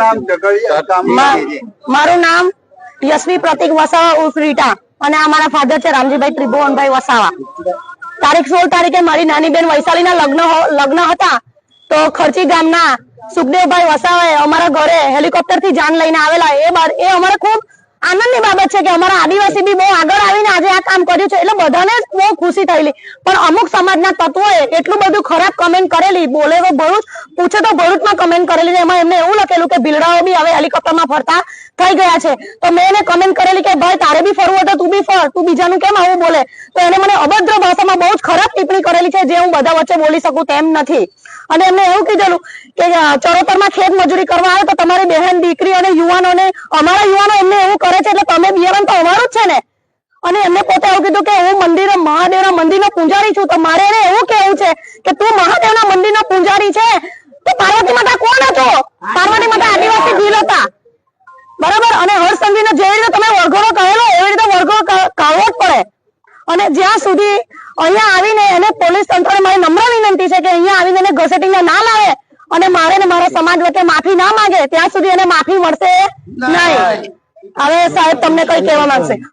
નામ ઝઘડિયા મારું નામ યશવી પ્રતિક વસાવા ઉર્ફ રીટા અને આ મારા ફાધર છે રામજીભાઈ ત્રિભુવનભાઈ વસાવા. તારીખ સોળ તારીખે મારી નાની બેન વૈશાલી ના લગ્ન લગ્ન હતા તો ખર્ચી ગામના સુખદેવભાઈ વસાવાએ અમારા ઘરે હેલિકોપ્ટરથી જાન લઈને આવેલા. એ એ અમારે ખૂબ છે કે અમારા આદિવાસી બી બહુ આગળ આવીને આજે આ કામ કર્યું છે. એટલે બધાને બહુ ખુશી થયેલી. પણ અમુક સમાજના તત્વોએ એટલું બધું ખરાબ કમેન્ટ કરેલી. બોલે તો ભરૂચ, પૂછે તો ભરૂચમાં કમેન્ટ કરેલી એમાં એમને એવું લખેલું કે ભીલડાઓ બી હવે હેલિકોપ્ટરમાં ફરતા થઈ ગયા છે. તો મેં એને કમેન્ટ કરેલી કે, ભાઈ, તારે બી ફરવું હતું તો બી ફર. તું બીજાનું કેમ આવું બોલે? તો એને મને અભદ્ર ભાષામાં બહુ જ ખરાબ ટિપ્પણી કરેલી છે, જે હું બધા વચ્ચે બોલી શકું તેમ નથી. અને એમને એવું કીધેલું કે ચરોતરમાં ખેત મજૂરી કરવા આવે તો તમારી બહેન, દીકરી અને યુવાનોને, અમારા યુવાનો એમને એવું કરે છે એટલે તો અમારું જ છે ને. અને એમને પોતે એવું કીધું કે હું મંદિરે મહાદેવના મંદિરનો પૂજારી છું, તો મારે એને એવું કેવું છે કે તું મહાદેવના મંદિરનો પૂજારી છે, તો પાર્વતી માતા કોણ હતો? પાર્વતી માતા આદિવાસી ભીલ હતા. બરાબર? અને હર્ષસંઘવીને જેવી રીતે તમે વરઘોડો કહેલો, એવી રીતે વરઘોડો કાઢવો જ પડે. અને જ્યાં સુધી અહીંયા આવીને એને પોલીસ તંત્રને મારી નમ્ર વિનંતી છે કે અહીંયા આવીને એને ઘસેટીને ના લાવે અને મારે ને મારા સમાજ વચ્ચે માફી ના માંગે, ત્યાં સુધી એને માફી મળશે નહીં. હવે સાહેબ તમને કઈ કહેવા માંગશે?